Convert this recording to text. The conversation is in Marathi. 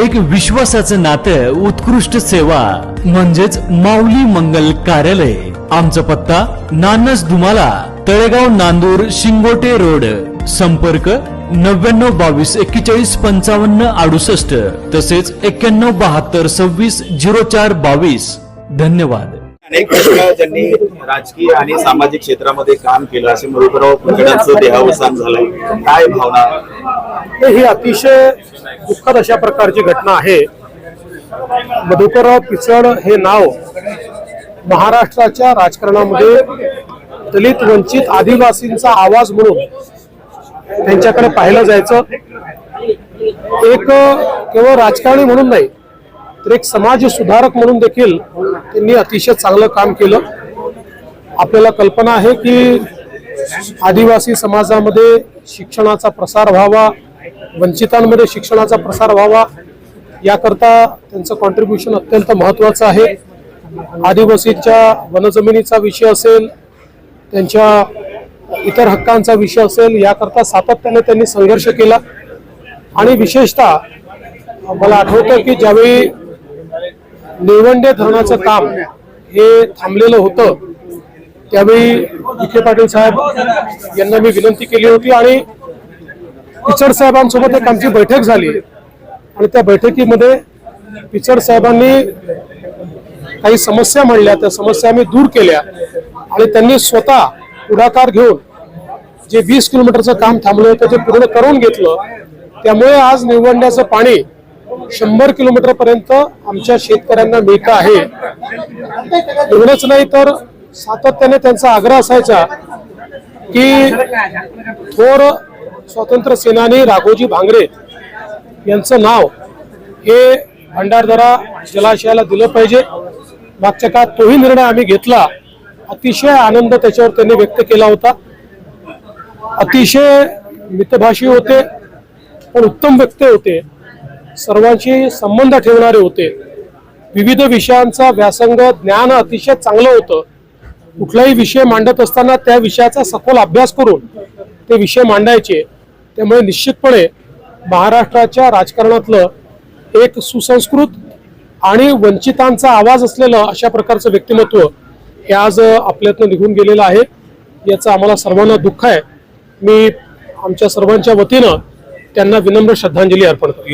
एक विश्वासाचं नातं उत्कृष्ट सेवा म्हणजेच माऊली मंगल कार्यालय. आमचा पत्ता नानस दुमाला तळेगाव नांदूर शिंगोटे रोड. संपर्क नव्याण्णव बावीस एक्केचाळीस पंचावन्न अडुसष्ट. तसेच एक्क्याण्णव बहात्तर सव्वीस झिरो चार बावीस. धन्यवाद. अनेक ज्यांनी राजकीय आणि सामाजिक क्षेत्रामध्ये काम केलं असे मधुकरराव देहावसान झालंय. काय भावना? ही अतिशय दुःखद अशा प्रकारची घटना आहे. मधुकरराव पिचड हे नाव महाराष्ट्राच्या राजकारणामध्ये दलित वंचित आदिवासींचा आवाज म्हणून त्यांच्याकडे पाहिलं जायचं. एक केवळ राजकारणी म्हणून नाही तर एक समाज सुधारक म्हणून देखील त्यांनी अतिशय चांगलं काम केलं. आपल्याला कल्पना आहे की आदिवासी समाजामध्ये शिक्षणाचा प्रसार व्हावा वंचितांमध्ये शिक्षणाचा प्रसार व्हावा याकरता त्यांचं कॉन्ट्रीब्युशन अत्यंत महत्वाचं आहे. आदिवासींच्या वनजमिनीचा विषय असेल त्यांच्या इतर हक्कांचा विषय असेल याकरता सातत्याने त्यांनी संघर्ष केला. आणि विशेषतः मला आठवतं की ज्यावेळी निवंडे धरणाचं काम हे थांबलेलं होतं त्यावेळी विखे पाटील साहेब यांना मी विनंती केली होती. आणि पिचड साहेबांसोबत एक आमची बैठक झाली. आणि त्या बैठकीमध्ये पिचड साहेबांनी काही समस्या म्हणल्या त्या समस्या आम्ही दूर केल्या. आणि त्यांनी स्वतः पुढाकार घेऊन जे वीस किलोमीटरचं काम थांबलं होतं ते पूर्ण करून घेतलं. त्यामुळे आज निवडण्याचं पाणी शंभर किलोमीटर पर्यंत आमच्या शेतकऱ्यांना मिळतं आहे. एवढंच नाही तर सातत्याने त्यांचा आग्रह असायचा की थोर स्वातंत्र्य सेनानी राघोजी भांगरे यांचं नाव हे भंडारदरा जलाशयाला दिलं पाहिजे. मागच्या काळात तोही निर्णय आम्ही घेतला. अतिशय आनंद त्याच्यावर त्यांनी व्यक्त केला होता. अतिशय मितभाषी होते पण उत्तम व्यक्ती होते. सर्वांशी संबंध ठेवणारे होते. विविध विषयांचा व्यासंग ज्ञान अतिशय चांगलं होतं. कुठलाही विषय मांडत असताना त्या विषयाचा सखोल अभ्यास करून ते विषय मांडायचे त्यामुळे निश्चितपणे महाराष्ट्राच्या राजकारणातलं एक सुसंस्कृत आणि वंचितांचा आवाज असलेलं अशा प्रकारचं व्यक्तिमत्व हे आज आपल्यातनं निघून गेलेलं आहे. याचं आम्हाला सर्वांना दुःख आहे. मी आमच्या सर्वांच्या वतीनं त्यांना विनम्र श्रद्धांजली अर्पण करतो.